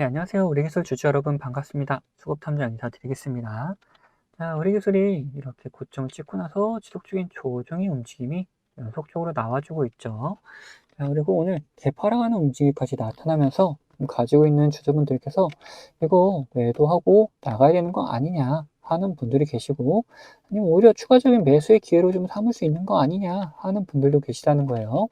네, 안녕하세요. 우리 기술 주주 여러분 반갑습니다. 수급 탐정 인사드리겠습니다. 자, 우리 기술이 이렇게 고점을 찍고 나서 지속적인 조정의 움직임이 연속적으로 나와주고 있죠. 자, 그리고 오늘 개파랑하는 움직임까지 나타나면서 가지고 있는 주주분들께서 이거 매도하고 나가야 되는 거 아니냐 하는 분들이 계시고 아니면 오히려 추가적인 매수의 기회로 좀 삼을 수 있는 거 아니냐 하는 분들도 계시다는 거예요.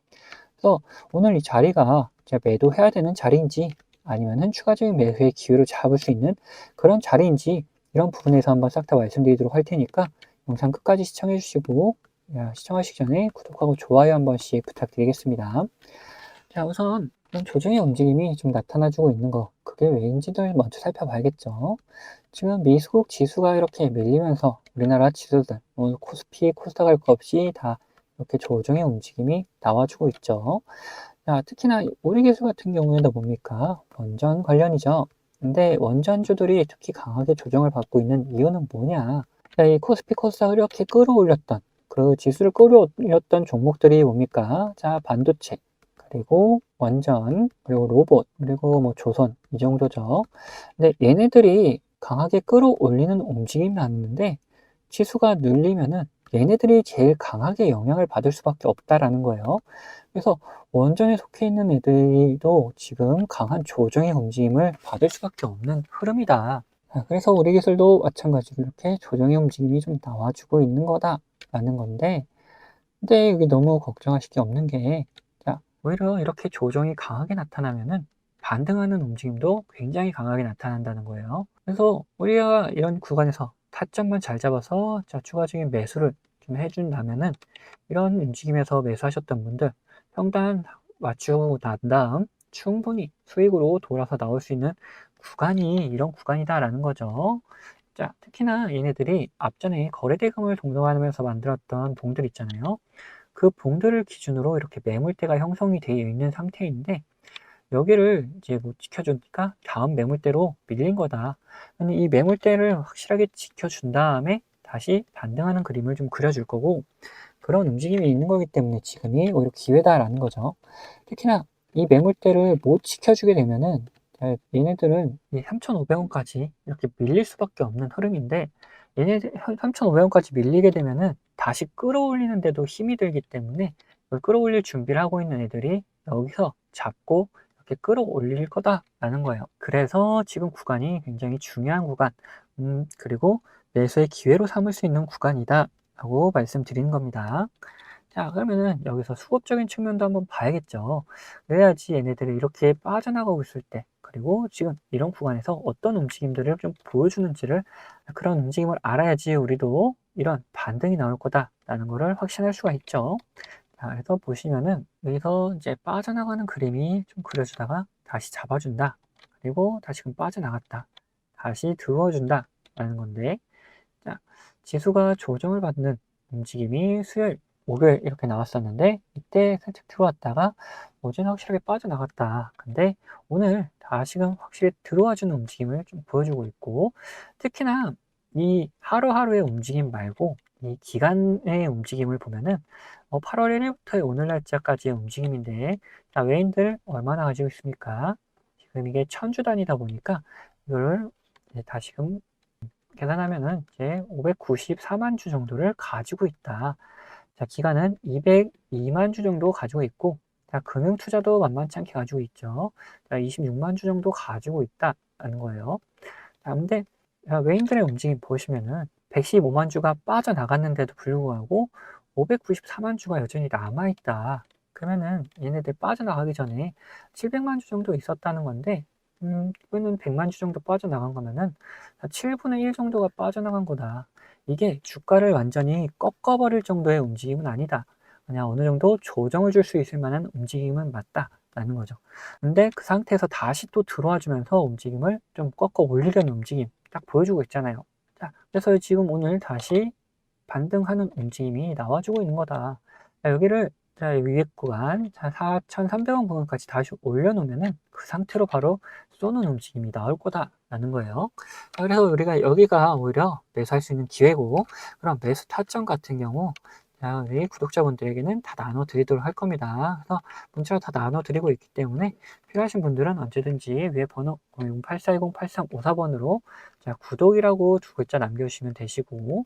그래서 오늘 이 자리가 매도해야 되는 자리인지 아니면은 추가적인 매수의 기회를 잡을 수 있는 그런 자리인지 이런 부분에서 한번 싹 다 말씀드리도록 할 테니까 영상 끝까지 시청해 주시고 시청하시기 전에 구독하고 좋아요 한 번씩 부탁드리겠습니다. 자 우선 조정의 움직임이 좀 나타나주고 있는 거 그게 왜인지를 먼저 살펴봐야겠죠. 지금 미국 지수가 이렇게 밀리면서 우리나라 지수들 뭐 코스피, 코스닥 할 것 없이 다 이렇게 조정의 움직임이 나와주고 있죠. 자, 특히나 우리 기술 같은 경우에는 뭡니까? 원전 관련이죠. 근데 원전주들이 특히 강하게 조정을 받고 있는 이유는 뭐냐? 자, 이 코스피 코스닥을 이렇게 끌어올렸던 그 지수를 끌어올렸던 종목들이 뭡니까? 자, 반도체, 그리고 원전, 그리고 로봇, 그리고 뭐 조선 이 정도죠. 근데 얘네들이 강하게 끌어올리는 움직임이 나는데 지수가 눌리면은 얘네들이 제일 강하게 영향을 받을 수밖에 없다라는 거예요. 그래서 원전에 속해 있는 애들도 지금 강한 조정의 움직임을 받을 수밖에 없는 흐름이다. 그래서 우리 기술도 마찬가지로 이렇게 조정의 움직임이 좀 나와주고 있는 거다라는 건데, 근데 여기 너무 걱정하실 게 없는 게, 자, 오히려 이렇게 조정이 강하게 나타나면은 반등하는 움직임도 굉장히 강하게 나타난다는 거예요. 그래서 우리가 이런 구간에서 타점만 잘 잡아서 자, 추가적인 매수를 좀 해준다면은 이런 움직임에서 매수하셨던 분들 평단 맞추고 난 다음 충분히 수익으로 돌아서 나올 수 있는 구간이 이런 구간이다라는 거죠. 자, 특히나 얘네들이 앞전에 거래대금을 동동하면서 만들었던 봉들 있잖아요. 그 봉들을 기준으로 이렇게 매물대가 형성이 되어 있는 상태인데 여기를 이제 못 지켜주니까 다음 매물대로 밀린 거다. 이 매물대를 확실하게 지켜준 다음에 다시 반등하는 그림을 좀 그려줄 거고 그런 움직임이 있는 거기 때문에 지금이 오히려 기회다라는 거죠. 특히나 이 매물대를 못 지켜주게 되면은 얘네들은 3,500원까지 이렇게 밀릴 수밖에 없는 흐름인데 얘네들 3,500원까지 밀리게 되면은 다시 끌어올리는데도 힘이 들기 때문에 끌어올릴 준비를 하고 있는 애들이 여기서 잡고 이렇게 끌어올릴 거다라는 거예요. 그래서 지금 구간이 굉장히 중요한 구간, 음, 그리고 매수의 기회로 삼을 수 있는 구간이다 라고 말씀드리는 겁니다. 자 그러면은 여기서 수급적인 측면도 한번 봐야겠죠. 그래야지 얘네들이 이렇게 빠져나가고 있을 때 그리고 지금 이런 구간에서 어떤 움직임들을 좀 보여주는지를 그런 움직임을 알아야지 우리도 이런 반등이 나올 거다라는 것을 확신할 수가 있죠. 자, 그래서 보시면은 여기서 이제 빠져나가는 그림이 좀 그려주다가 다시 잡아준다. 그리고 다시금 빠져나갔다. 다시 들어준다. 라는 건데 자, 지수가 조정을 받는 움직임이 수요일, 목요일 이렇게 나왔었는데 이때 살짝 들어왔다가 어제는 확실하게 빠져나갔다. 근데 오늘 다시금 확실히 들어와주는 움직임을 좀 보여주고 있고 특히나 이 하루하루의 움직임 말고 이 기간의 움직임을 보면은 어, 8월 1일부터 오늘 날짜까지의 움직임인데 자, 외인들 얼마나 가지고 있습니까? 지금 이게 천주 단위다 보니까 이걸 다시금 계산하면은 이제 594만 주 정도를 가지고 있다. 자, 기간은 202만 주 정도 가지고 있고, 자, 금융 투자도 만만치 않게 가지고 있죠. 자, 26만 주 정도 가지고 있다라는 거예요. 자, 근데 외인들의 움직임 보시면은 115만 주가 빠져나갔는데도 불구하고 594만 주가 여전히 남아있다. 그러면은 얘네들 빠져나가기 전에 700만 주 정도 있었다는 건데 음, 이거는 100만 주 정도 빠져나간 거면은 7분의 1 정도가 빠져나간 거다. 이게 주가를 완전히 꺾어버릴 정도의 움직임은 아니다. 그냥 어느 정도 조정을 줄 수 있을 만한 움직임은 맞다 라는 거죠. 근데 그 상태에서 다시 또 들어와 주면서 움직임을 좀 꺾어 올리려는 움직임 딱 보여주고 있잖아요. 자, 그래서 지금 오늘 다시 반등하는 움직임이 나와주고 있는 거다. 자, 여기를 자, 위에 구간 4,300원 부분까지 다시 올려놓으면은 그 상태로 바로 쏘는 움직임이 나올 거다라는 거예요. 그래서 우리가 여기가 오히려 매수할 수 있는 기회고, 그럼 매수 타점 같은 경우, 자, 우리 구독자분들에게는 다 나눠 드리도록 할 겁니다. 그래서 문자로 다 나눠 드리고 있기 때문에 필요하신 분들은 언제든지 위에 번호 084108354번으로 자, 구독이라고 두 글자 남겨주시면 되시고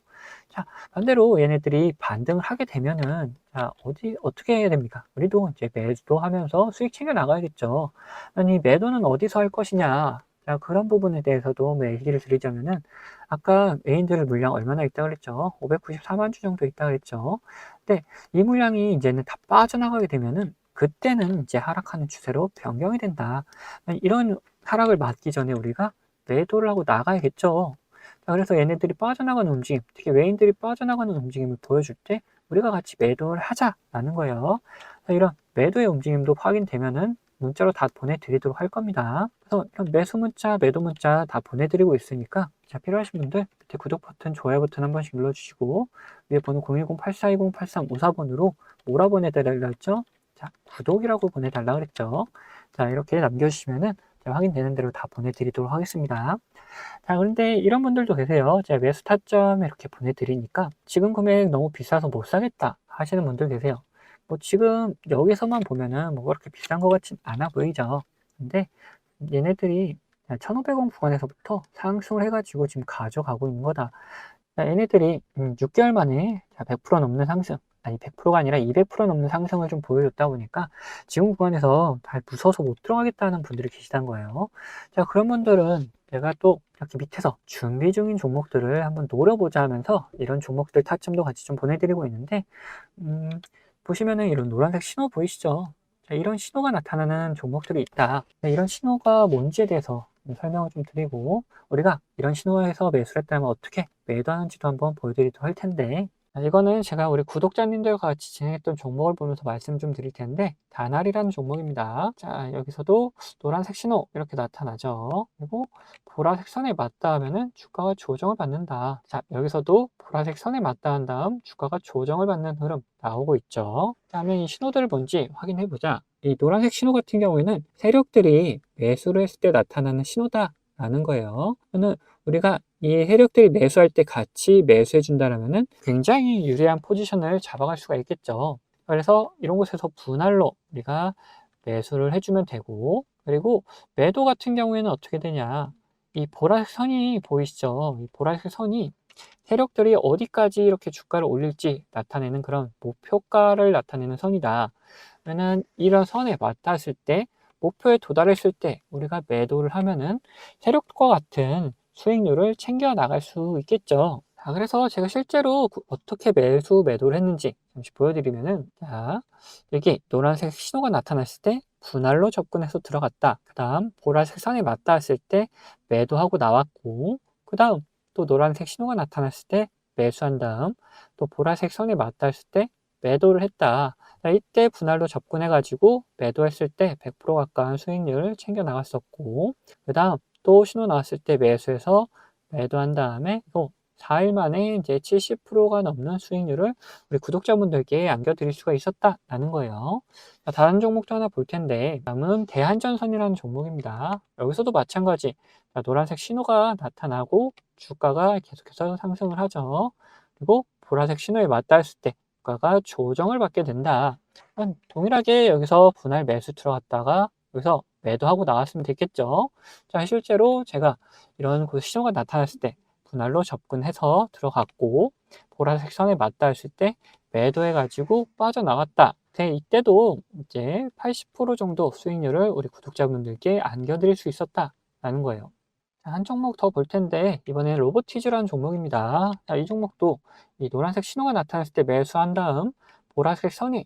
자, 반대로 얘네들이 반등을 하게 되면은 자, 어디 어떻게 해야 됩니까? 우리도 이제 매도 하면서 수익 챙겨 나가야겠죠. 아니, 매도는 어디서 할 것이냐? 자, 그런 부분에 대해서도 뭐 얘기를 드리자면은, 아까 메인들 물량 얼마나 있다 그랬죠? 594만 주 정도 있다 그랬죠? 근데 이 물량이 이제는 다 빠져나가게 되면은, 그때는 이제 하락하는 추세로 변경이 된다. 이런 하락을 맞기 전에 우리가 매도를 하고 나가야겠죠. 자, 그래서 얘네들이 빠져나가는 움직임, 특히 외인들이 빠져나가는 움직임을 보여줄 때, 우리가 같이 매도를 하자라는 거예요. 자, 이런 매도의 움직임도 확인되면은, 문자로 다 보내드리도록 할 겁니다. 그래서 매수 문자, 매도 문자 다 보내드리고 있으니까 자, 필요하신 분들 밑에 구독 버튼, 좋아요 버튼 한 번씩 눌러주시고 위에 번호 010-8420-8354번으로 뭐라 보내달라 했죠? 자, 구독이라고 보내달라 그랬죠? 자, 이렇게 남겨주시면은 확인되는 대로 다 보내드리도록 하겠습니다. 자, 그런데 이런 분들도 계세요. 제가 매수 타점 이렇게 보내드리니까 지금 금액 너무 비싸서 못 사겠다 하시는 분들 계세요. 뭐 지금 여기서만 보면은 뭐 그렇게 비싼 것 같진 않아 보이죠. 근데 얘네들이 1,500원 구간에서부터 상승을 해가지고 지금 가져가고 있는 거다. 얘네들이 6개월 음, 만에 100% 넘는 상승, 아니 100%가 아니라 200% 넘는 상승을 좀 보여줬다 보니까 지금 구간에서 잘 무서워서 못 들어가겠다는 분들이 계시단 거예요. 자, 그런 분들은 제가 또 이렇게 밑에서 준비 중인 종목들을 한번 노려보자 하면서 이런 종목들 타점도 같이 좀 보내드리고 있는데, 음, 보시면은 이런 노란색 신호 보이시죠? 자, 이런 신호가 나타나는 종목들이 있다. 네, 이런 신호가 뭔지에 대해서 설명을 좀 드리고 우리가 이런 신호에서 매수를 했다면 어떻게 매도하는지도 한번 보여드리도록 할 텐데 이거는 제가 우리 구독자님들과 같이 진행했던 종목을 보면서 말씀 좀 드릴 텐데 다날이라는 종목입니다. 자 여기서도 노란색 신호 이렇게 나타나죠. 그리고 보라색 선에 맞다 하면은 주가가 조정을 받는다. 자 여기서도 보라색 선에 맞다 한 다음 주가가 조정을 받는 흐름 나오고 있죠. 다음에 이 신호들을 뭔지 확인해 보자. 이 노란색 신호 같은 경우에는 세력들이 매수를 했을 때 나타나는 신호다 라는 거예요. 저는 우리가 이 세력들이 매수할 때 같이 매수해 준다면 굉장히 유리한 포지션을 잡아갈 수가 있겠죠. 그래서 이런 곳에서 분할로 우리가 매수를 해주면 되고 그리고 매도 같은 경우에는 어떻게 되냐. 이 보라색 선이 보이시죠? 이 보라색 선이 세력들이 어디까지 이렇게 주가를 올릴지 나타내는 그런 목표가를 나타내는 선이다. 그러면 이런 선에 맞닿았을 때 목표에 도달했을 때 우리가 매도를 하면은 세력과 같은 수익률을 챙겨 나갈 수 있겠죠. 자, 그래서 제가 실제로 어떻게 매수 매도를 했는지 잠시 보여드리면은 자, 여기 노란색 신호가 나타났을 때 분할로 접근해서 들어갔다. 그 다음 보라색 선에 맞닿았을 때 매도하고 나왔고 그 다음 또 노란색 신호가 나타났을 때 매수한 다음 또 보라색 선에 맞닿았을 때 매도를 했다. 자, 이때 분할로 접근해 가지고 매도했을 때 100% 가까운 수익률을 챙겨 나갔었고 그 다음 또 신호 나왔을 때 매수해서 매도한 다음에 또 4일 만에 이제 70%가 넘는 수익률을 우리 구독자분들께 안겨드릴 수가 있었다라는 거예요. 자, 다른 종목도 하나 볼 텐데, 다음은 대한전선이라는 종목입니다. 여기서도 마찬가지. 자, 노란색 신호가 나타나고 주가가 계속해서 상승을 하죠. 그리고 보라색 신호에 맞닿았을 때 주가가 조정을 받게 된다. 동일하게 여기서 분할 매수 들어갔다가 여기서 매도하고 나왔으면 됐겠죠. 자, 실제로 제가 이런 그 신호가 나타났을 때 분할로 접근해서 들어갔고 보라색 선에 맞닿았을 때 매도해가지고 빠져나갔다. 이때도 이제 80% 정도 수익률을 우리 구독자분들께 안겨드릴 수 있었다라는 거예요. 한 종목 더 볼 텐데 이번엔 로보티즈라는 종목입니다. 자, 이 종목도 이 노란색 신호가 나타났을 때 매수한 다음 보라색 선이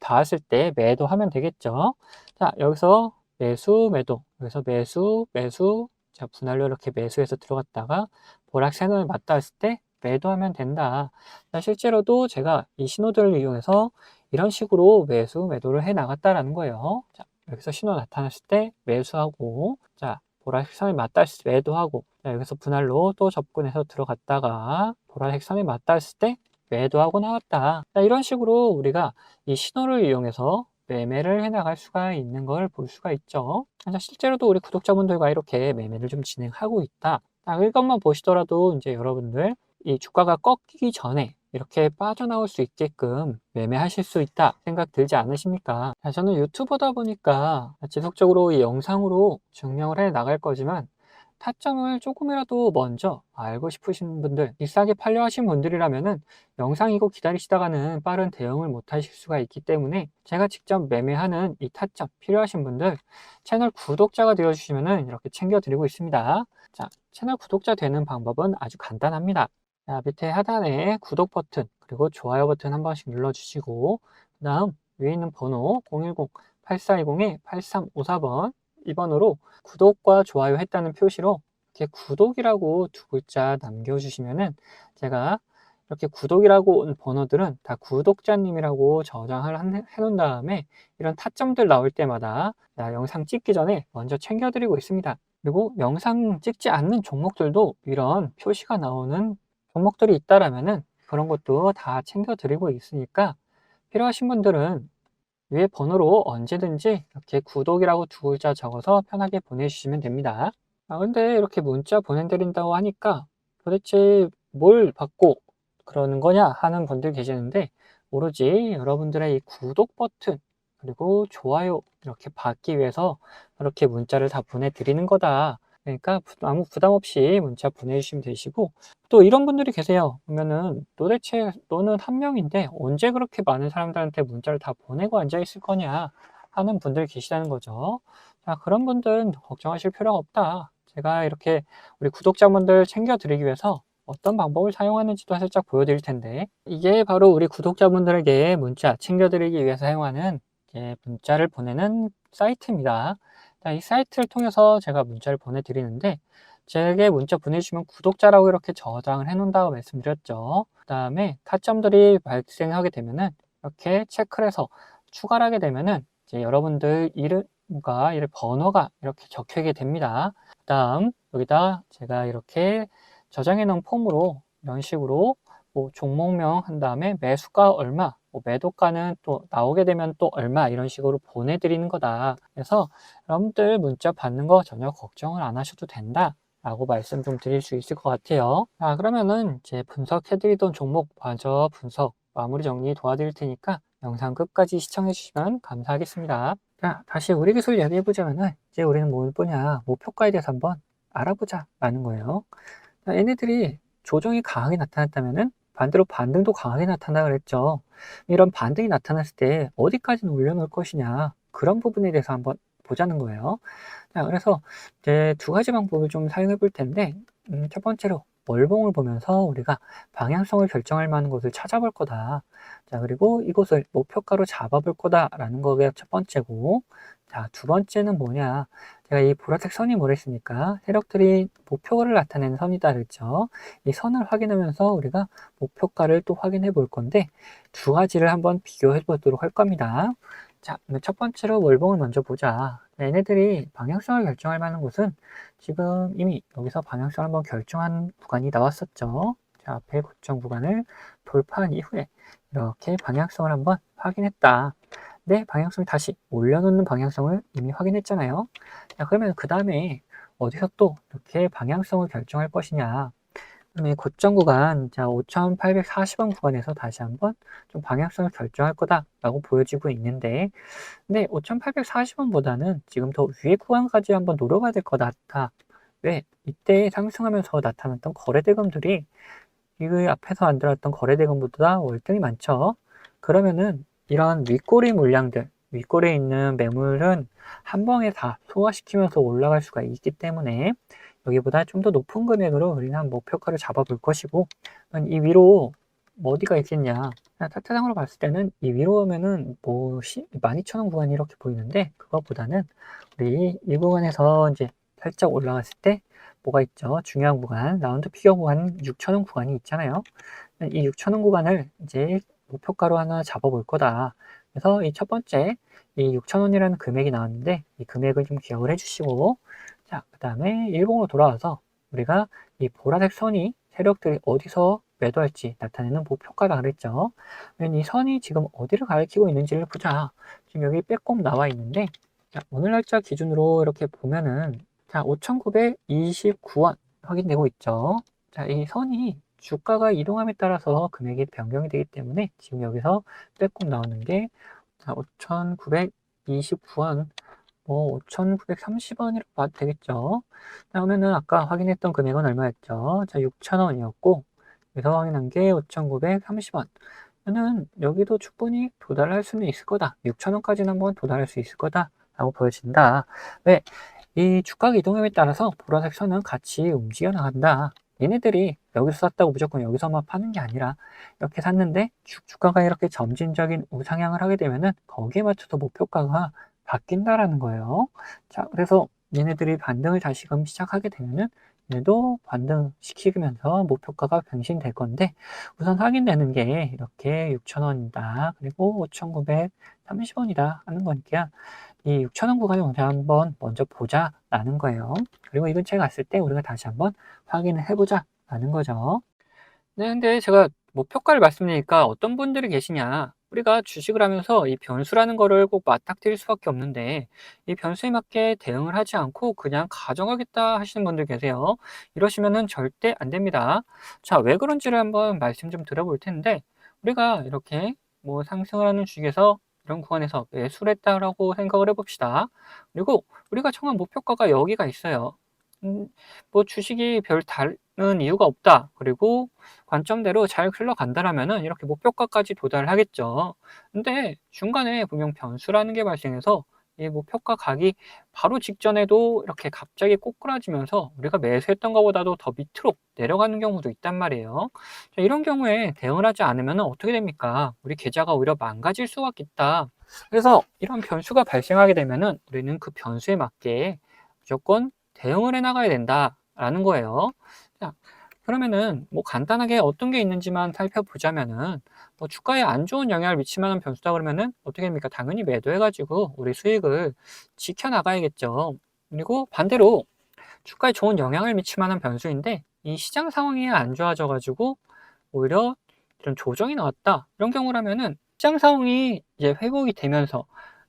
닿았을 때 매도하면 되겠죠. 자, 여기서 매수, 매도. 여기서 매수, 매수. 자, 분할로 이렇게 매수해서 들어갔다가 보라색 선을 맞닿았을 때 매도하면 된다. 자, 실제로도 제가 이 신호들을 이용해서 이런 식으로 매수, 매도를 해 나갔다라는 거예요. 자, 여기서 신호 나타났을 때 매수하고, 자, 보라색 선에 맞닿았을 때 매도하고, 자, 여기서 분할로 또 접근해서 들어갔다가 보라색 선에 맞닿았을 때 매도하고 나왔다. 자, 이런 식으로 우리가 이 신호를 이용해서 매매를 해나갈 수가 있는 걸 볼 수가 있죠. 자, 실제로도 우리 구독자분들과 이렇게 매매를 좀 진행하고 있다. 자, 이것만 보시더라도 이제 여러분들 이 주가가 꺾이기 전에 이렇게 빠져나올 수 있게끔 매매하실 수 있다 생각 들지 않으십니까? 자, 저는 유튜버다 보니까 지속적으로 이 영상으로 증명을 해 나갈 거지만 타점을 조금이라도 먼저 알고 싶으신 분들, 비싸게 팔려 하신 분들이라면은 영상이고 기다리시다가는 빠른 대응을 못 하실 수가 있기 때문에 제가 직접 매매하는 이 타점 필요하신 분들 채널 구독자가 되어 주시면은 이렇게 챙겨 드리고 있습니다. 자, 채널 구독자 되는 방법은 아주 간단합니다. 자, 밑에 하단에 구독 버튼 그리고 좋아요 버튼 한 번씩 눌러 주시고 그다음 위에 있는 번호 010-8420-8354번 이 번호로 구독과 좋아요 했다는 표시로 이렇게 구독이라고 두 글자 남겨주시면은 제가 이렇게 구독이라고 온 번호들은 다 구독자님이라고 저장을 한- 해놓은 다음에 이런 타점들 나올 때마다 나 영상 찍기 전에 먼저 챙겨드리고 있습니다. 그리고 영상 찍지 않는 종목들도 이런 표시가 나오는 종목들이 있다라면은 그런 것도 다 챙겨드리고 있으니까 필요하신 분들은 위에 번호로 언제든지 이렇게 구독이라고 두 글자 적어서 편하게 보내주시면 됩니다. 아, 근데 이렇게 문자 보내드린다고 하니까 도대체 뭘 받고 그러는 거냐 하는 분들 계시는데 오로지 여러분들의 이 구독 버튼 그리고 좋아요 이렇게 받기 위해서 이렇게 문자를 다 보내드리는 거다. 그러니까 부- 아무 부담 없이 문자 보내주시면 되시고 또 이런 분들이 계세요. 보면은 도대체 너는 한 명인데 언제 그렇게 많은 사람들한테 문자를 다 보내고 앉아 있을 거냐 하는 분들 계시다는 거죠. 자, 그런 분들은 걱정하실 필요가 없다. 제가 이렇게 우리 구독자분들 챙겨드리기 위해서 어떤 방법을 사용하는지도 살짝 보여드릴 텐데 이게 바로 우리 구독자분들에게 문자 챙겨드리기 위해서 사용하는 문자를 보내는 사이트입니다. 자, 이 사이트를 통해서 제가 문자를 보내드리는데 제게 문자 보내주시면 구독자라고 이렇게 저장을 해 놓는다고 말씀드렸죠. 그 다음에 타점들이 발생하게 되면은 이렇게 체크를 해서 추가를 하게 되면은 이제 여러분들 이름과 이름 번호가 이렇게 적혀있게 됩니다. 그 다음 여기다 제가 이렇게 저장해 놓은 폼으로 이런 식으로 뭐 종목명 한 다음에 매수가 얼마, 뭐 매도가는 또 나오게 되면 또 얼마 이런 식으로 보내드리는 거다. 그래서 여러분들 문자 받는 거 전혀 걱정을 안 하셔도 된다. 라고 말씀 좀 드릴 수 있을 것 같아요. 자, 그러면은 이제 분석해드리던 종목 마저 분석 마무리 정리 도와드릴 테니까 영상 끝까지 시청해 주시면 감사하겠습니다. 자, 다시 우리 기술 이야기해 보자면은 이제 우리는 뭘 보냐 목표가에 대해서 한번 알아보자 라는 거예요. 자, 얘네들이 조정이 강하게 나타났다면은 반대로 반등도 강하게 나타나 그랬죠. 이런 반등이 나타났을 때 어디까지는 올려놓을 것이냐 그런 부분에 대해서 한번 보자는 거예요. 자, 그래서 이제 두 가지 방법을 좀 사용해 볼 텐데, 음, 첫 번째로 월봉을 보면서 우리가 방향성을 결정할 만한 곳을 찾아볼 거다. 자, 그리고 이곳을 목표가로 잡아볼 거다라는 거가 첫 번째고, 자, 두 번째는 뭐냐. 제가 이 보라색 선이 뭐랬습니까? 세력들이 목표를 나타내는 선이다 그랬죠. 이 선을 확인하면서 우리가 목표가를 또 확인해 볼 건데, 두 가지를 한번 비교해 보도록 할 겁니다. 자, 첫 번째로 월봉을 먼저 보자. 얘네들이 방향성을 결정할 만한 곳은 지금 이미 여기서 방향성을 한번 결정한 구간이 나왔었죠. 자, 앞에 고정 구간을 돌파한 이후에 이렇게 방향성을 한번 확인했다. 네, 방향성을 다시 올려놓는 방향성을 이미 확인했잖아요. 자, 그러면 그 다음에 어디서 또 이렇게 방향성을 결정할 것이냐. 그러면 고점 구간, 자, 5,840원 구간에서 다시 한번 좀 방향성을 결정할 거다라고 보여지고 있는데, 근데 5,840원보다는 지금 더 위에 구간까지 한번 노려봐야 될 것 같아. 왜? 이때 상승하면서 나타났던 거래대금들이 이 앞에서 만들었던 거래대금보다 월등히 많죠. 그러면은 이런 윗꼬리 물량들, 윗꼬리에 있는 매물은 한 번에 다 소화시키면서 올라갈 수가 있기 때문에 여기보다 좀 더 높은 금액으로 우리는 한 목표가를 잡아볼 것이고 이 위로 뭐 어디가 있겠냐. 차트상으로 봤을 때는 이 위로 오면은 뭐 12,000원 구간이 이렇게 보이는데 그것보다는 우리 이 구간에서 이제 살짝 올라갔을 때 뭐가 있죠? 중요한 구간 라운드 피겨 구간 6,000원 구간이 있잖아요. 이 6,000원 구간을 이제 목표가로 하나 잡아볼 거다. 그래서 이 첫 번째 이 6,000원이라는 금액이 나왔는데 이 금액을 좀 기억을 해주시고 자, 그 다음에 일봉으로 돌아와서 우리가 이 보라색 선이 세력들이 어디서 매도할지 나타내는 목표가라 그랬죠. 이 선이 지금 어디를 가리키고 있는지를 보자. 지금 여기 빼꼼 나와 있는데, 자, 오늘 날짜 기준으로 이렇게 보면은, 자, 5,929원 확인되고 있죠. 자, 이 선이 주가가 이동함에 따라서 금액이 변경이 되기 때문에 지금 여기서 빼꼼 나오는 게 5,929원, 뭐 5,930원이라고 봐도 되겠죠. 다음에는 아까 확인했던 금액은 얼마였죠? 자, 6,000원이었고 여기서 확인한 게 5,930원. 저는 여기도 충분히 도달할 수는 있을 거다. 6,000원까지는 한번 도달할 수 있을 거다. 라고 보여진다. 왜? 이 주가 이동함에 따라서 보라색 선은 같이 움직여 나간다. 얘네들이 여기서 샀다고 무조건 여기서만 파는 게 아니라 이렇게 샀는데 주, 주가가 이렇게 점진적인 우상향을 하게 되면은 거기에 맞춰서 목표가가 바뀐다라는 거예요. 자, 그래서 얘네들이 반등을 다시금 시작하게 되면은 얘도 반등시키면서 목표가가 변신될 건데 우선 확인되는 게 이렇게 6,000원이다. 그리고 5,930원이다 하는 거니까 이 6,000원 구간을 우리 한번 먼저 보자라는 거예요. 그리고 이 근처에 갔을 때 우리가 다시 한번 확인을 해보자라는 거죠. 네, 근데 제가 목표가를 말씀드리니까 어떤 분들이 계시냐. 우리가 주식을 하면서 이 변수라는 거를 꼭 맞닥뜨릴 수밖에 없는데 이 변수에 맞게 대응을 하지 않고 그냥 가져가겠다 하시는 분들 계세요. 이러시면은 절대 안 됩니다. 자, 왜 그런지를 한번 말씀 좀 드려볼 텐데 우리가 이렇게 뭐 상승을 하는 주식에서 이런 구간에서 매수를 했다라고 생각을 해봅시다. 그리고 우리가 정한 목표가가 여기가 있어요. 음, 뭐 주식이 별 다른 이유가 없다. 그리고 관점대로 잘 흘러간다라면은 이렇게 목표가까지 도달하겠죠. 근데 중간에 분명 변수라는 게 발생해서 이 목표가 가기 바로 직전에도 이렇게 갑자기 꼬꾸라지면서 우리가 매수했던 것보다도 더 밑으로 내려가는 경우도 있단 말이에요. 자, 이런 경우에 대응을 하지 않으면 어떻게 됩니까? 우리 계좌가 오히려 망가질 수가 있다. 그래서 이런 변수가 발생하게 되면은 우리는 그 변수에 맞게 무조건 대응을 해 나가야 된다라는 거예요. 자, 그러면은 뭐 간단하게 어떤 게 있는지만 살펴보자면은 뭐 주가에 안 좋은 영향을 미칠 만한 변수다 그러면은 어떻게 됩니까? 당연히 매도해가지고 우리 수익을 지켜나가야겠죠. 그리고 반대로 주가에 좋은 영향을 미칠 만한 변수인데 이 시장 상황이 안 좋아져가지고 오히려 이런 조정이 나왔다. 이런 경우라면은 시장 상황이 이제 회복이 되면서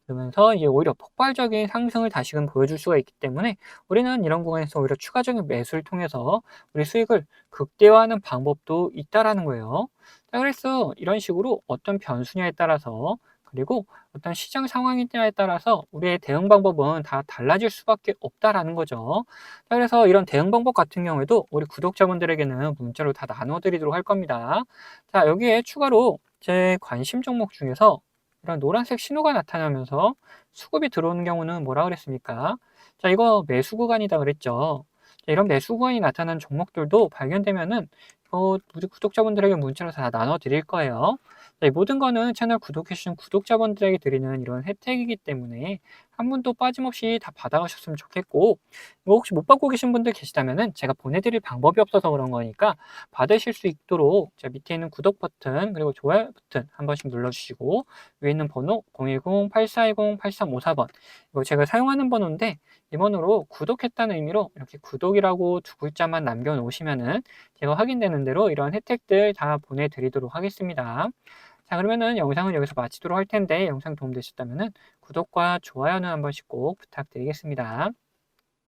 그러면서 이제 오히려 폭발적인 상승을 다시금 보여줄 수가 있기 때문에 우리는 이런 구간에서 오히려 추가적인 매수를 통해서 우리 수익을 극대화하는 방법도 있다라는 거예요. 자, 그래서 이런 식으로 어떤 변수냐에 따라서 그리고 어떤 시장 상황이냐에 따라서 우리의 대응 방법은 다 달라질 수밖에 없다라는 거죠. 자, 그래서 이런 대응 방법 같은 경우에도 우리 구독자분들에게는 문자로 다 나눠 드리도록 할 겁니다. 자, 여기에 추가로 제 관심 종목 중에서 이런 노란색 신호가 나타나면서 수급이 들어오는 경우는 뭐라 그랬습니까? 자, 이거 매수 구간이다 그랬죠. 자, 이런 매수 구간이 나타나는 종목들도 발견되면은 어, 우리 구독자분들에게 문자로 다 나눠 드릴 거예요. 자, 이 모든 거는 채널 구독해주신 구독자분들에게 드리는 이런 혜택이기 때문에 한 분도 빠짐없이 다 받아가셨으면 좋겠고 뭐 혹시 못 받고 계신 분들 계시다면은 제가 보내드릴 방법이 없어서 그런 거니까 받으실 수 있도록 자 밑에 있는 구독 버튼 그리고 좋아요 버튼 한 번씩 눌러주시고 위에 있는 번호 010-8420-8354번 이거 제가 사용하는 번호인데 이 번호로 구독했다는 의미로 이렇게 구독이라고 두 글자만 남겨놓으시면은 제가 확인되는 대로 이런 혜택들 다 보내드리도록 하겠습니다. 자 그러면은 영상은 여기서 마치도록 할 텐데 영상 도움되셨다면은 구독과 좋아요는 한 번씩 꼭 부탁드리겠습니다.